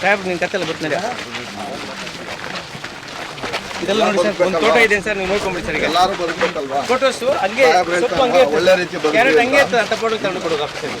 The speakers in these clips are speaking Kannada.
ಸಾಹೇಬ್ ನಿನ್ ಕತ್ತೆಲ್ಲ ಗೊತ್ತಿಲ್ಲ ಇದೆಲ್ಲ ನೋಡಿ ಸರ್ ಒಂದು ತೋಟ ಇದೆ ಸರ್ ನೀವು ನೋಡ್ಕೊಂಬಿಡಿ ಸರ್ ಈಗ. ಎಲ್ಲಾರು ಫೋಟೋಸ್ ಹಂಗೆ ಸಾಹೇಬ್ರು ಹಂಗೆ ಒಳ್ಳೆ ರೀತಿ ಕ್ಯಾರೆಟ್. ಹಂಗೆ ಇರ್ತದೆ ಅಂತ ಫೋಟೋ ತಗೊಂಡು ಕೊಡೋದು ಆಫೀಸಲ್ಲಿ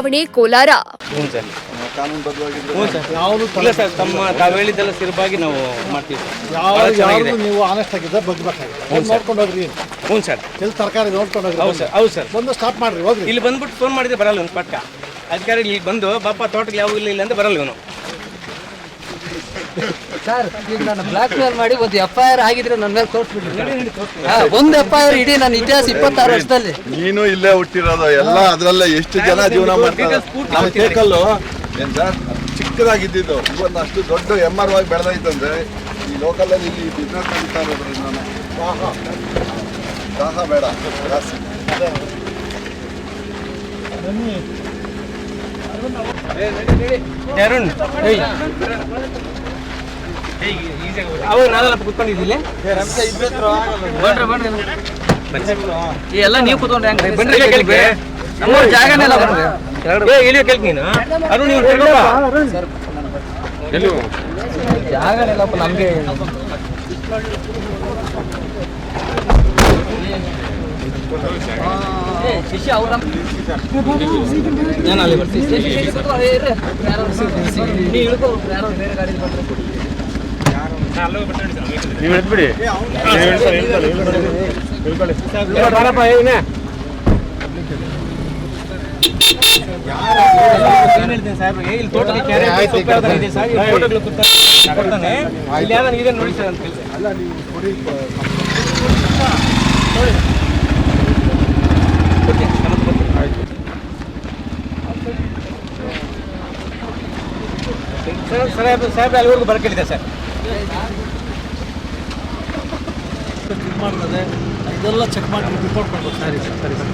ಬಡಾವಣೆ ಕೋಲಾರ. ಹ್ಞೂ ಸರ್. ಹ್ಞೂ ಸರ್ ಇಲ್ಲ ಸರ್ ತಮ್ಮ ತಾವು ಹೇಳಿದ್ದೆಲ್ಲ ಸಿರಬಾಗಿ ನಾವು ಮಾಡ್ತೀವಿ ಸರ್. ಯಾವ ಭಾಳ ಚೆನ್ನಾಗಿದೆ. ಯಾವ್ದು ನೀವು ಆನೆಸ್ಟ್ ಆಗಿದ್ದ ಬಗ್ಬೇಕಾಗಿದೆ ನೋಡ್ಕೊಂಡು ಹೋಗ್ರಿ ಹ್ಞೂ ಸರ್. ಎಲ್ಲಿ ತರಕಾರಿ ನೋಡ್ಕೊಂಡು ಹೋಗ್ರಿ ಹೌದು ಸರ್ ಹೌದು ಸರ್. ಬಂದು ಸ್ಟಾಪ್ ಮಾಡ್ರಿ ಹೋಗ್ರಿ ಇಲ್ಲಿ ಬಂದ್ಬಿಟ್ಟು ಫೋನ್ ಮಾಡಿದ್ರೆ ಬರಲ್ಲ ಒಂದು ಪಟ್ಟ ಅಧಿಕಾರಿ ಇಲ್ಲಿ ಬಂದು ಬಾಪ ತೋಟಕ್ಕೆ ಯಾವ ಇಲ್ಲ ಇಲ್ಲ ಅಂತ ಬರಲ್ಲ ಇವನು. ಸರ್ ಈಗ ನಾನು ಬ್ಲಾಕ್ ಮೇಲ್ ಮಾಡಿ ಒಂದು ಎಫ್ ಐ ಆರ್ ಆಗಿದ್ರೆ ನನ್ನ ಮೇಲೆ ತೋರಿಸ್ಬಿಟ್ಟು ಹಾ, ಒಂದು ಎಫ್ ಐ ಆರ್ ಇಡೀ ನನ್ನ ಇತಿಹಾಸ ಇಪ್ಪತ್ತಾರು ವರ್ಷದಲ್ಲಿ. ನೀನು ಇಲ್ಲೇ ಹುಟ್ಟಿರೋದು ಎಲ್ಲ ಅದರಲ್ಲೇ ಎಷ್ಟು ಜನ ಜೀವನ ಮಾಡ್ತಾರೆ? ನಾವು ನಮ್ಮ. ಟೇಕಲ್ಲು ಏನ್ ಸರ್ ಚಿಕ್ಕದಾಗಿದ್ದಿದ್ದು ಇವತ್ತು ಅಷ್ಟು ದೊಡ್ಡ ಎಂ ಆರ್ ಆಗಿ ಬೆಳೆದಾಯ್ತಂದ್ರೆ ಈ ಲೋಕಲಲ್ಲಿ ಇಲ್ಲಿ ಬಿಸ್ನೆಸ್ ನಡೀತಾ ಇರೋದ್ರಿ ನಾನು ದಾಹ ಬೇಡ ಜಾಸ್ತಿ. ಅರುಣ್ ಅವಾಗ ನಾವೆಲ್ಲ ಕುತ್ಕೊಂಡಿದ್ದಿಲ್ಲ ಬನ್ರಿ ಬನ್ರಿ ಎಲ್ಲ ನೀವು ಕೂತ್ಕೊಂಡ್ರೆ ಹೆಂಗ್ರಿ ಬನ್ರಿ ಕೇಳ್ಕೆ. ನಮ್ಮ ಜಾಗನೇ ಇಲ್ಲ ಬನ್ರಿ ಏ ಇಲ್ಲಿ ಕೇಳ್ಕ ನೀನು ಅರುಣ್ ನೀವು ಜಾಗನೇ ಇಲ್ಲಪ್ಪ ನಮಗೆ ಶಿಷ್ಯ ಅವ್ರ ನಾನು ಅಲ್ಲಿ ಬರ್ತೀನಿ ನೀವು ಇಳ್ಕೊ ಯಾರೋ ಬೇರೆ ಗಾಡಿ ಬಂದ್ರೆ ಯಾವ್ದಾರ ಇದೆ ನೋಡಿ ಸರ್ ಅಂತ ಅಲ್ಲ ನೀವು. ಸರ್ ಸಾಹೇಬ್ ಸಾಹೇಬ್ ಅಲ್ಲಿವರೆಗೂ ಬರಕೇಳಿದೆ ಸರ್ ಚೆಕ್ ಮಾಡ್ತದೆ. ಇದೆಲ್ಲ ಚೆಕ್ ಮಾಡಿ ರಿಪೋರ್ಟ್ ಮಾಡ್ಬೇಕು ಸರಿ ಸರಿ ಸರ್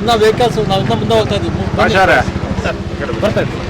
ಇನ್ನು ವೆಹಿಕಲ್ಸ್ ನಾವು ಇನ್ನೂ ಮುಂದೆ ಹೋಗ್ತಾ ಇದ್ದೀವಿ. ಬರ್ತಾ ಇದ್ದೀವಿ